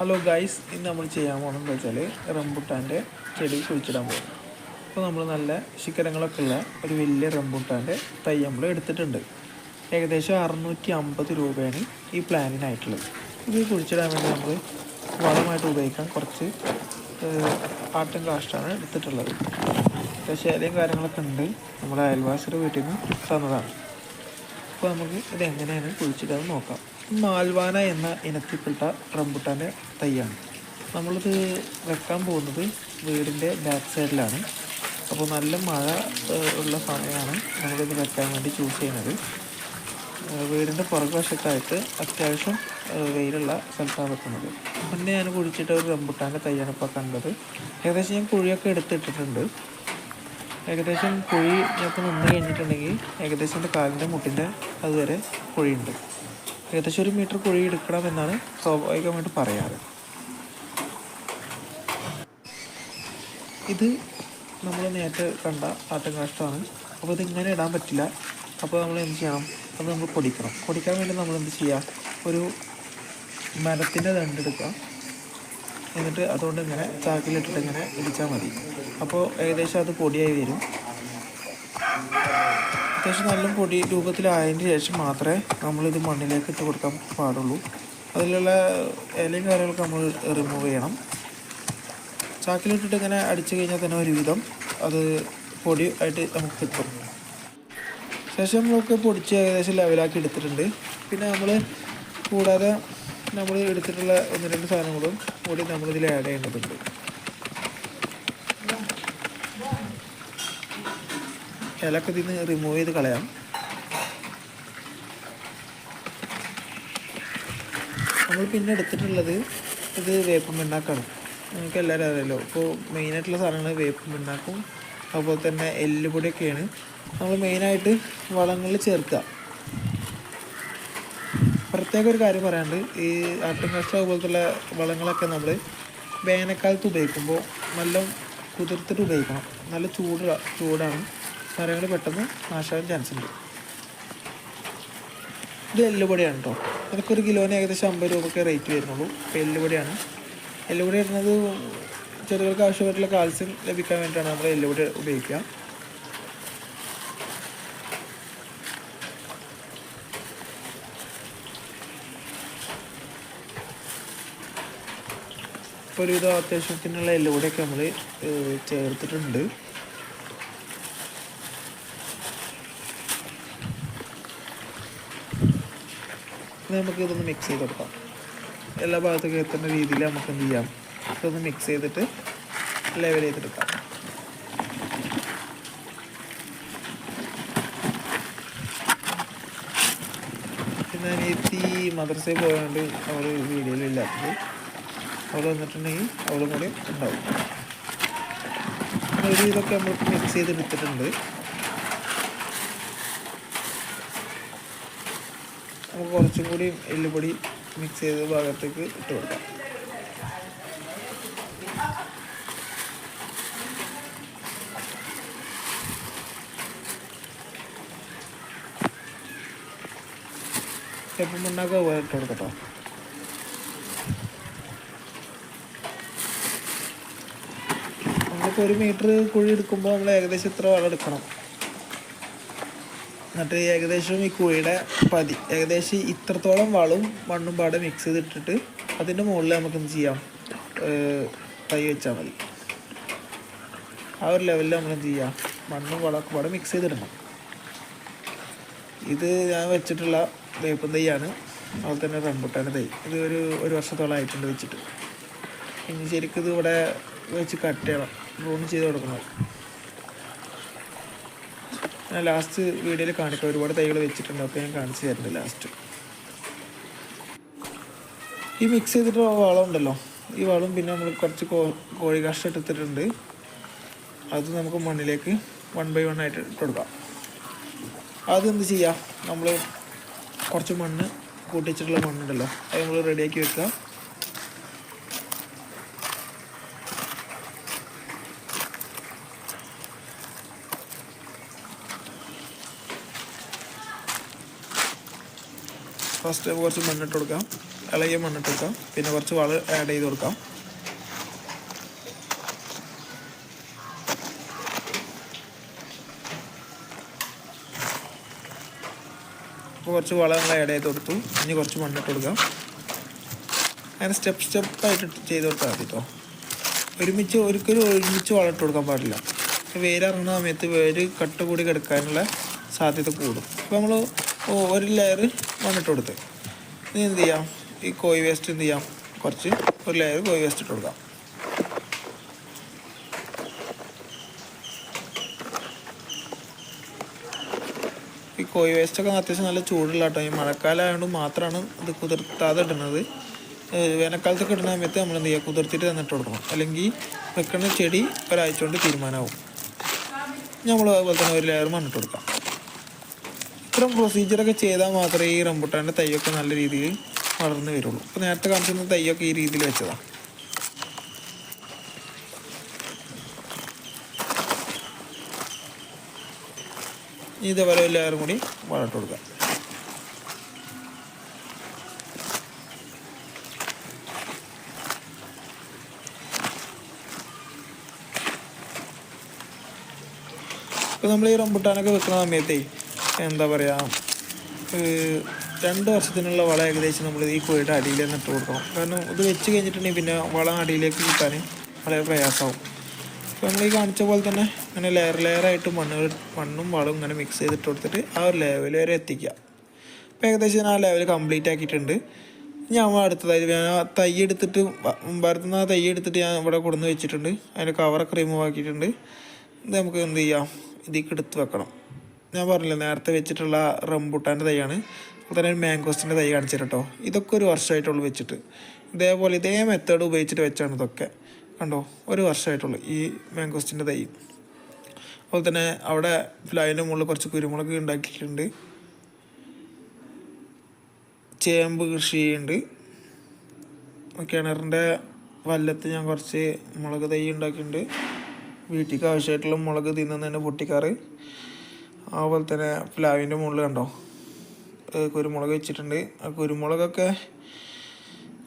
Hello guys ഇന്ന് നമ്മൾ ചെയ്യാൻ പോകുന്നത് വെച്ചാൽ റംബുട്ടാന്റെ ചെടി കുഴിച്ചിടാൻ പോകുന്നു. അപ്പോൾ നമ്മൾ നല്ല ശിഖരങ്ങളൊക്കെ ഉള്ള ഒരു വലിയ റംബുട്ടാന്റെ തൈ നമ്മൾ എടുത്തിട്ടുണ്ട്. ഏകദേശം അറുന്നൂറ്റി അമ്പത് രൂപയാണ് ഈ പ്ലാനിനായിട്ടുള്ളത്. ഇത് കുഴിച്ചിടാൻ വേണ്ടി നമ്മൾ വളമായിട്ട് ഉപയോഗിക്കാൻ കുറച്ച് ആട്ടും കാഷ്ടാണ് എടുത്തിട്ടുള്ളത്. ശേലയും കാര്യങ്ങളൊക്കെ ഉണ്ട്. നമ്മുടെ അയൽവാസിയുടെ വീട്ടിൽ നിന്ന് തന്നതാണ്. അപ്പോൾ നമുക്ക് ഇത് എങ്ങനെയാണ് കുഴിച്ചിടാൻ നോക്കാം. മാൽവാന എന്ന ഇനത്തിൽപ്പെട്ട റംബുട്ടാന്റെ തൈയാണ്. നമ്മളിത് വെക്കാൻ പോകുന്നത് വീടിന്റെ ബാക്ക് സൈഡിലാണ്. അപ്പോൾ നല്ല മഴ ഉള്ള സമയമാണ് നമ്മളിത് വെക്കാൻ വേണ്ടി ചൂസ് ചെയ്യുന്നത്. വീടിന്റെ പുറകുവശത്തായിട്ട് അത്യാവശ്യം വെയിലുള്ള സ്ഥലത്താണ് വെക്കുന്നത്. മുന്നേ ഞാൻ കുഴിച്ചിട്ട ഒരു റംബുട്ടാന്റെ തൈയാണ് ഇപ്പോൾ കണ്ടത്. ഏകദേശം ഞാൻ കുഴിയൊക്കെ എടുത്തിട്ടിട്ടുണ്ട്. ഏകദേശം കുഴി ഞാൻ നിന്ന് കഴിഞ്ഞിട്ടുണ്ടെങ്കിൽ ഏകദേശം എന്റെ കാലിന്റെ മുട്ടിന്റെ അതുവരെ കുഴിയുണ്ട്. ഏകദേശം ഒരു മീറ്റർ കുഴി എടുക്കണമെന്നാണ് സ്വാഭാവികമായിട്ട് പറയാറ്. ഇത് നമ്മൾ നേരത്തെ കണ്ട ആട്ടുംകാഷ്ടമാണ് അപ്പോൾ ഇത് ഇങ്ങനെ ഇടാൻ പറ്റില്ല. അപ്പോൾ നമ്മൾ എന്ത് ചെയ്യണം? അത് നമ്മൾ പൊടിക്കണം. പൊടിക്കാൻ വേണ്ടി നമ്മൾ എന്ത് ചെയ്യുക? ഒരു മരത്തിന്റെ ദണ്ടെടുക്കുക എന്നിട്ട് അതുകൊണ്ട് ഇങ്ങനെ ചാക്കിലിട്ടിട്ട് ഇങ്ങനെ ഇടിച്ചാൽ മതി. അപ്പോൾ ഏകദേശം അത് പൊടിയായി വരും. അത്യാവശ്യം നല്ല പൊടി രൂപത്തിലായതിന് ശേഷം മാത്രമേ നമ്മളിത് മണ്ണിലേക്ക് ഇട്ട് കൊടുക്കാൻ പാടുള്ളൂ. അതിലുള്ള ഇലയും കാര്യങ്ങളൊക്കെ നമ്മൾ റിമൂവ് ചെയ്യണം. ചാക്കിലിട്ടിട്ട് ഇങ്ങനെ അടിച്ചു കഴിഞ്ഞാൽ തന്നെ ഒരുവിധം അത് പൊടി ആയിട്ട് നമുക്ക് കിട്ടും. ശേഷം നമ്മളൊക്കെ പൊടിച്ച് ഏകദേശം ലെവലാക്കി എടുത്തിട്ടുണ്ട്. പിന്നെ നമ്മൾ കൂടാതെ നമ്മൾ എടുത്തിട്ടുള്ള ഒന്ന് രണ്ട് സാധനങ്ങളും കൂടി നമ്മളിതിൽ ആഡ് ചെയ്യേണ്ടതുണ്ട്. ഇലക്കെ ഇതിൽ റിമൂവ് ചെയ്ത് കളയാം. നമ്മൾ പിന്നെ എടുത്തിട്ടുള്ളത് ഇത് വേപ്പും പിണ്ണാക്കാണ്. നിങ്ങൾക്ക് എല്ലാവരും അറിയാലോ. ഇപ്പോൾ മെയിനായിട്ടുള്ള സാധനങ്ങൾ വേപ്പും പിണ്ണാക്കും അതുപോലെ തന്നെ എല്ലുപൊടിയൊക്കെയാണ് നമ്മൾ മെയിനായിട്ട് വളങ്ങളിൽ ചേർക്കുക പ്രത്യേക ഒരു കാര്യം പറയാണ്ട് ഈ ആട്ടുംകാഷ്ട പോലത്തുള്ള വളങ്ങളൊക്കെ നമ്മൾ വേനൽക്കാലത്ത് ഉപയോഗിക്കുമ്പോൾ നല്ല കുതിർത്തിട്ട് ഉപയോഗിക്കണം. നല്ല ചൂട് ചൂടാണ്. മരങ്ങൾ പെട്ടെന്ന് നാശാവാൻ ചാൻസ് ഉണ്ട്. ഇത് എല്ലുപൊടിയാണ് കേട്ടോ അതൊക്കെ ഒരു കിലോന് ഏകദേശം അമ്പത് രൂപയ്ക്ക് റേറ്റ് വരുന്നുള്ളൂ. ഇപ്പോൾ എല്ലുപൊടിയാണ്. എല്ലുപൊടി വരുന്നത് ചെറുകൾക്ക് ആവശ്യമായിട്ടുള്ള കാൽസ്യം ലഭിക്കാൻ വേണ്ടിയിട്ടാണ് നമ്മൾ എല്ലുപൊടി ഉപയോഗിക്കുക. ഇപ്പോൾ ഒരുവിധം അത്യാവശ്യത്തിനുള്ള എല്ലുപൊടിയൊക്കെ നമ്മൾ ചേർത്തിട്ടുണ്ട്. നമുക്ക് ഇതൊന്ന് മിക്സ് ചെയ്ത് കൊടുക്കാം. എല്ലാ ഭാഗത്തേക്കും എത്തുന്ന രീതിയിൽ നമുക്ക് എന്ത് ചെയ്യാം? ഇതൊന്ന് മിക്സ് ചെയ്തിട്ട് ലെവൽ ചെയ്തെടുക്കാം പിന്നെ അനിയത്തി മദ്രസയിൽ പോയതുകൊണ്ട് അവൾ വീഡിയോയിലില്ലാത്തത് അവൾ വന്നിട്ടുണ്ടെങ്കിൽ അവളും കൂടി ഉണ്ടാവും. ഇതൊക്കെ നമ്മൾ മിക്സ് ചെയ്തെടുത്തിട്ടുണ്ട് നമുക്ക് കുറച്ചും കൂടി എല്ലുപൊടി മിക്സ് ചെയ്ത ഭാഗത്തേക്ക് ഇട്ട് കൊടുക്കാം. എപ്പം ഇട്ട് കൊടുക്കട്ടോ നമ്മളിപ്പോൾ ഒരു മീറ്റർ കുഴി എടുക്കുമ്പോൾ നമ്മൾ ഏകദേശം ഇത്ര വളം എടുക്കണം. എന്നിട്ട് ഏകദേശം ഈ കുഴിയുടെ പതി ഏകദേശം ഇത്രത്തോളം വളവും മണ്ണും പാടെ മിക്സ് ചെയ്തിട്ടിട്ട് അതിന്റെ മുകളിൽ നമുക്ക് എന്ത് ചെയ്യാം? തൈ വെച്ചാൽ മതി. ആ ഒരു ലെവലിൽ നമ്മൾ എന്ത് ചെയ്യാം? മണ്ണും വളമൊക്കെ പാടെ മിക്സ് ചെയ്തിടണം. ഇത് ഞാൻ വെച്ചിട്ടുള്ള വേപ്പം തൈയാണ്. അതുപോലെ തന്നെ റംബുട്ടാന്റെ തൈ. ഇത് ഒരു ഒരു വർഷത്തോളം ആയിട്ടുണ്ട് വെച്ചിട്ട്. ഇനി ശരിക്കും ഇത് ഇവിടെ വെച്ച് കട്ട് ചെയ്യണം. റൂൺ ചെയ്ത് കൊടുക്കണം. ഞാൻ ലാസ്റ്റ് വീഡിയോയിൽ കാണിക്കാം. ഒരുപാട് തൈകൾ വെച്ചിട്ടുണ്ട്. അപ്പോൾ ഞാൻ കാണിച്ചു തരുന്നുണ്ട് ലാസ്റ്റ് ഈ മിക്സ് ചെയ്തിട്ട് വളം ഉണ്ടല്ലോ. ഈ വളം പിന്നെ നമ്മൾ കുറച്ച് കോഴി കാഷ്ടം എടുത്തിട്ടുണ്ട്. അത് നമുക്ക് മണ്ണിലേക്ക് വൺ ബൈ വൺ ആയിട്ട് ഇട്ട് കൊടുക്കാം അതെന്ത് ചെയ്യാം? നമ്മൾ കുറച്ച് മണ്ണ് കൂട്ടിച്ചിട്ടുള്ള മണ്ണുണ്ടല്ലോ. അത് നമ്മൾ റെഡിയാക്കി വെക്കുക. ഫസ്റ്റ് കുറച്ച് മണ്ണിട്ട് കൊടുക്കാം. ഇളകിയ മണ്ണിട്ട് കൊടുക്കാം. പിന്നെ കുറച്ച് വള ആഡ് ചെയ്ത് കൊടുക്കാം. അപ്പോൾ കുറച്ച് വളങ്ങൾ ആഡ് ചെയ്ത് കൊടുത്തു. ഇനി കുറച്ച് മണ്ണിട്ട് കൊടുക്കാം. അങ്ങനെ സ്റ്റെപ്പ് സ്റ്റെപ്പായിട്ട് ചെയ്ത് കൊടുത്താൽ മതി കേട്ടോ ഒരുമിച്ച് ഒരിക്കലും ഒരുമിച്ച് വളമിട്ട് കൊടുക്കാൻ പാടില്ല. വേരിറങ്ങുന്ന സമയത്ത് വേര് കട്ട് കൂടി കിടക്കാനുള്ള സാധ്യത കൂടും. അപ്പോൾ നമ്മൾ ഒരു ലെയർ മണ്ണിട്ട് കൊടുത്ത്. ഇനി എന്ത് ചെയ്യാം? ഈ കോഴി വേസ്റ്റ് എന്ത് ചെയ്യാം? കുറച്ച് ഒരു ലെയർ കോഴി വേസ്റ്റ് ഇട്ട് കൊടുക്കാം. ഈ കോഴി വേസ്റ്റൊക്കെ അത്യാവശ്യം നല്ല ചൂടുള്ള കേട്ടോ ഈ മഴക്കാലമായതുകൊണ്ട് മാത്രമാണ് ഇത് കുതിർത്താതെ ഇടുന്നത്. വേനൽക്കാലത്തൊക്കെ ഇടുന്ന സമയത്ത് നമ്മൾ എന്ത് ചെയ്യുക കുതിർത്തിട്ട് തന്നിട്ട് കൊടുക്കണം. അല്ലെങ്കിൽ വെക്കുന്ന ചെടി ഒരാഴ്ച കൊണ്ട് തീരുമാനമാവും നമ്മൾ അതുപോലെ തന്നെ ഒരു ലെയർ മണ്ണിട്ട് കൊടുക്കാം. ഇത്തരം പ്രൊസീജിയറൊക്കെ ചെയ്താൽ മാത്രമേ ഈ റംബുട്ടാന്റെ തൈയൊക്കെ നല്ല രീതിയിൽ വളർന്നു വരുള്ളൂ. അപ്പോൾ നേരത്തെ കാണിച്ചിരുന്ന തൈയൊക്കെ ഈ രീതിയിൽ വെച്ചതാണ് ഇതേപോലെ എല്ലാവരും കൂടി വളർട്ട് കൊടുക്കാം. ഇപ്പോൾ നമ്മൾ ഈ റംബുട്ടാനൊക്കെ വെക്കുന്ന സമയത്തേ എന്താ പറയുക രണ്ട് വർഷത്തിനുള്ള വള ഏകദേശം നമ്മൾ ഈ കോഴിയുടെ അടിയിൽ തന്നെ ഇട്ട് കൊടുക്കണം. കാരണം ഇത് വെച്ച് കഴിഞ്ഞിട്ടുണ്ടെങ്കിൽ പിന്നെ വളം അടിയിലേക്ക് കിട്ടാൻ വളരെ പ്രയാസമാവും. അപ്പോൾ നമ്മൾ ഈ കാണിച്ച പോലെ തന്നെ അങ്ങനെ ലെയർ ലെയറായിട്ട് മണ്ണ് മണ്ണും വളവും ഇങ്ങനെ മിക്സ് ചെയ്തിട്ട് കൊടുത്തിട്ട് ആ ഒരു ലെവൽ വരെ എത്തിക്കുക. അപ്പോൾ ഏകദേശം ആ ലെവൽ കംപ്ലീറ്റ് ആക്കിയിട്ടുണ്ട്. ഞാൻ അടുത്തതായി ഞാൻ തൈ എടുത്തിട്ട് ഭരത്തുനിന്ന് ആ തൈ എടുത്തിട്ട് ഞാൻ ഇവിടെ കൊടുന്ന് വെച്ചിട്ടുണ്ട്. അതിന്റെ കവറൊക്കെ റിമൂവ് ആക്കിയിട്ടുണ്ട്. ഇത് നമുക്ക് എന്ത് ചെയ്യാം? ഇതിലേക്ക് എടുത്ത് വെക്കണം. ഞാൻ പറഞ്ഞില്ലേ നേരത്തെ വെച്ചിട്ടുള്ള റംബുട്ടാന്റെ തൈയാണ്. അതുപോലെ തന്നെ മാംഗോസിന്റെ തൈ കാണിച്ചിട്ട് ഇതൊക്കെ ഒരു വർഷമായിട്ടുള്ളൂ വെച്ചിട്ട്. ഇതേപോലെ ഇതേ മെത്തേഡ് ഉപയോഗിച്ചിട്ട് വെച്ചാണ് ഇതൊക്കെ. കണ്ടോ? ഒരു വർഷമായിട്ടുള്ളൂ ഈ മാംഗോസിന്റെ തൈ. അതുപോലെ തന്നെ അവിടെ ഫ്ലൈന്റെ മുകളിൽ കുറച്ച് കുരുമുളക് ഉണ്ടാക്കിയിട്ടുണ്ട്. ചേമ്പ് കൃഷിയുണ്ട് കിണറിന്റെ വല്ലത്ത് ഞാൻ കുറച്ച് മുളക് തൈ ഉണ്ടാക്കിയിട്ടുണ്ട്. വീട്ടിലേക്ക് ആവശ്യമായിട്ടുള്ള മുളക് തിന്നുന്നതിന് പൊട്ടിക്കാറ്. അതുപോലെ തന്നെ പ്ലാവിന്റെ മുകളിൽ കണ്ടോ? കുരുമുളക് വെച്ചിട്ടുണ്ട്. ആ കുരുമുളകൊക്കെ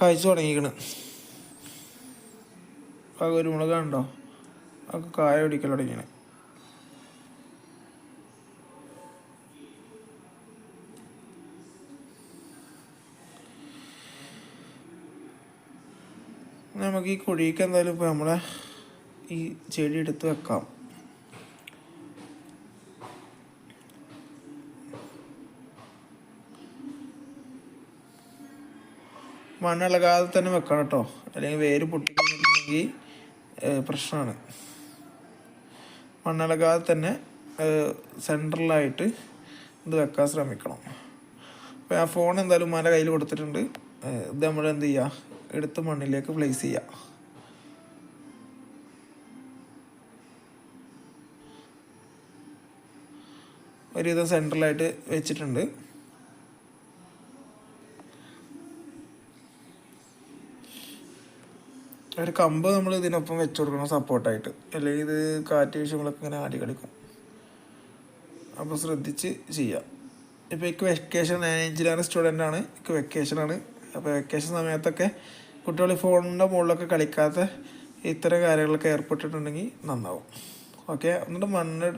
കായ്ച്ചു തുടങ്ങിക്കണ് ആ കുരുമുളക് കണ്ടോ? അതൊക്കെ കായ പിടിക്കൽ തുടങ്ങിയാണ്. നമുക്ക് ഈ കുഴിക്ക് എന്തായാലും ഇപ്പോൾ നമ്മളെ ഈ ചെടി എടുത്ത് വെക്കാം. മണ്ണിളകാതെ തന്നെ വെക്കണം കേട്ടോ. അല്ലെങ്കിൽ വേര് പൊട്ടിക്കുന്നുണ്ടെങ്കിൽ പ്രശ്നമാണ്. മണ്ണിളകാതെ തന്നെ സെൻട്രലായിട്ട് ഇത് വെക്കാൻ ശ്രമിക്കണം. അപ്പോൾ ആ ഫോൺ എന്തായാലും ഉമ്മാന്റെ കയ്യിൽ കൊടുത്തിട്ടുണ്ട്. ഇത് നമ്മൾ എന്ത് ചെയ്യുക എടുത്ത് മണ്ണിലേക്ക് പ്ലേസ് ചെയ്യുക ഒരുവിധം സെൻട്രലായിട്ട് വെച്ചിട്ടുണ്ട്. ഒരു കമ്പ് നമ്മൾ ഇതിനൊപ്പം വെച്ച് കൊടുക്കണം സപ്പോർട്ടായിട്ട്. അല്ലെങ്കിൽ ഇത് കാറ്റ് വിഷയങ്ങളൊക്കെ ഇങ്ങനെ ആടി കളിക്കും. അപ്പോൾ ശ്രദ്ധിച്ച് ചെയ്യാം. ഇപ്പോൾ എനിക്ക് വെക്കേഷൻ ഞാൻ എഞ്ചിനീയറിംഗ് സ്റ്റുഡന്റ് ആണ്. എനിക്ക് വെക്കേഷനാണ് അപ്പോൾ വെക്കേഷൻ സമയത്തൊക്കെ കുട്ടികൾ ഫോണിന്റെ മുകളിലൊക്കെ കളിക്കാത്ത ഇത്തരം കാര്യങ്ങളൊക്കെ ഏർപ്പെട്ടിട്ടുണ്ടെങ്കിൽ നന്നാവും. ഓക്കെ എന്നിട്ട് മണ്ണ്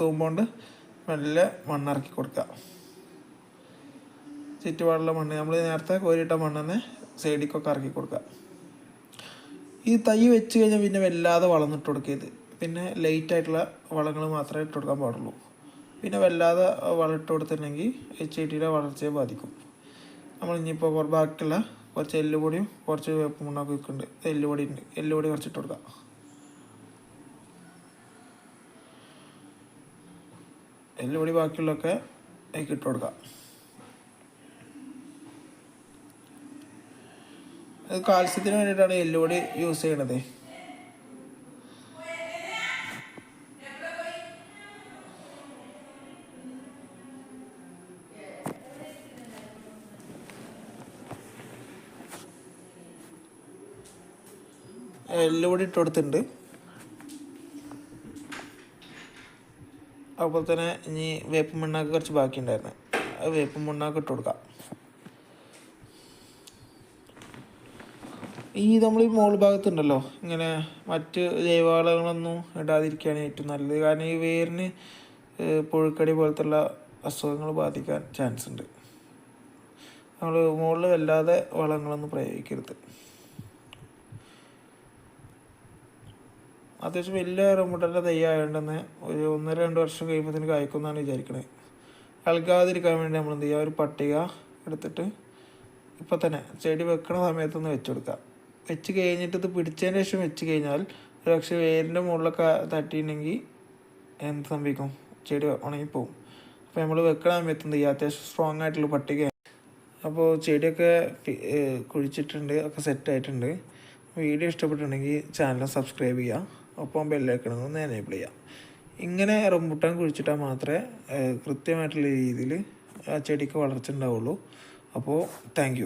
തൂമ്പോണ്ട് മെല്ലെ മണ്ണിറക്കി കൊടുക്കുക. ചുറ്റുപാടുള്ള മണ്ണ്. നമ്മൾ നേരത്തെ കോരിയിട്ട മണ്ണെന്നെ സൈഡിക്കൊക്കെ ഇറക്കി കൊടുക്കുക. ഈ തൈ വെച്ച് കഴിഞ്ഞാൽ പിന്നെ വല്ലാതെ വളർന്നിട്ട് കൊടുക്കരുത്. പിന്നെ ലൈറ്റ് ആയിട്ടുള്ള വളങ്ങൾ മാത്രമേ ഇട്ട് കൊടുക്കാൻ പാടുള്ളൂ. പിന്നെ വല്ലാതെ വളം ഇട്ട് കൊടുത്തിട്ടുണ്ടെങ്കിൽ ഐ ടിയുടെ വളർച്ചയെ ബാധിക്കും. നമ്മൾ ഇനിയിപ്പോൾ ബാക്കിയുള്ള കുറച്ച് എല്ലുപൊടിയും കുറച്ച് വേപ്പ് മണ്ണൊക്കെ വെക്കുന്നുണ്ട് എല്ലുപൊടി ഉണ്ട് എല്ലുപൊടി കുറച്ച് ഇട്ട് കൊടുക്കാം. എല്ലുപൊടി ബാക്കിയുള്ളതൊക്കെ അതിൽ ഇട്ട് കൊടുക്കാം. കാൽസ്യത്തിന് വേണ്ടിയിട്ടാണ് എല്ലുപൊടി യൂസ് ചെയ്യണത്. എല്ലുപൊടി ഇട്ട് കൊടുത്തിട്ടുണ്ട്. അതുപോലെ തന്നെ ഇനി വേപ്പ് മണ്ണാക്ക് കുറച്ച് ബാക്കിയുണ്ടായിരുന്നു. അത് വേപ്പ് മണ്ണാക്ക് ഇട്ട് കൊടുക്കാം. ഈ നമ്മൾ ഈ മോൾ ഭാഗത്തുണ്ടല്ലോ. ഇങ്ങനെ മറ്റ് ജൈവവളങ്ങളൊന്നും ഇടാതിരിക്കുകയാണ് ഏറ്റവും നല്ലത്. കാരണം ഈ വേരിന് പുഴുക്കടി പോലത്തുള്ള അസുഖങ്ങൾ ബാധിക്കാൻ ചാൻസ് ഉണ്ട് നമ്മൾ മുകളിൽ വല്ലാതെ വളങ്ങളൊന്നും പ്രയോഗിക്കരുത്. അത്യാവശ്യം വലിയ റംബുട്ടാന്റെ തൈ ഒരു ഒന്നര രണ്ട് വർഷം കഴിയുമ്പോൾ തന്നെ കായ്ക്കുമെന്നാണ് വിചാരിക്കണത് നൽകാതിരിക്കാൻ വേണ്ടി നമ്മൾ എന്ത് ചെയ്യുക ഒരു പട്ടിക എടുത്തിട്ട് ഇപ്പം തന്നെ ചെടി വെക്കണ സമയത്തൊന്ന് വെച്ചു കൊടുക്കുക വെച്ച് കഴിഞ്ഞിട്ട് ഇത് പിടിച്ചതിന് ശേഷം വെച്ച് കഴിഞ്ഞാൽ ഒരുപക്ഷെ വേരിന്റെ മുകളിലൊക്കെ തട്ടിയിട്ടുണ്ടെങ്കിൽ എന്ത് സംഭവിക്കും? ചെടി ഉണങ്ങിപ്പോവും. അപ്പോൾ നമ്മൾ വെക്കണ സമയത്ത് എന്ത് ചെയ്യുക? അത്യാവശ്യം സ്ട്രോങ് ആയിട്ടുള്ള പട്ടിക. അപ്പോൾ ചെടിയൊക്കെ കുഴിച്ചിട്ടുണ്ട് ഒക്കെ സെറ്റായിട്ടുണ്ട് വീഡിയോ ഇഷ്ടപ്പെട്ടിട്ടുണ്ടെങ്കിൽ ചാനൽ സബ്സ്ക്രൈബ് ചെയ്യുക. ഒപ്പം ബെല്ലൈക്കണം ഒന്ന് എനേബിൾ ചെയ്യുക. ഇങ്ങനെ റംബുട്ടാൻ കുഴിച്ചിട്ടാൽ മാത്രമേ കൃത്യമായിട്ടുള്ള രീതിയിൽ ആ ചെടിക്ക് വളർച്ച ഉണ്ടാവുള്ളൂ. അപ്പോൾ താങ്ക്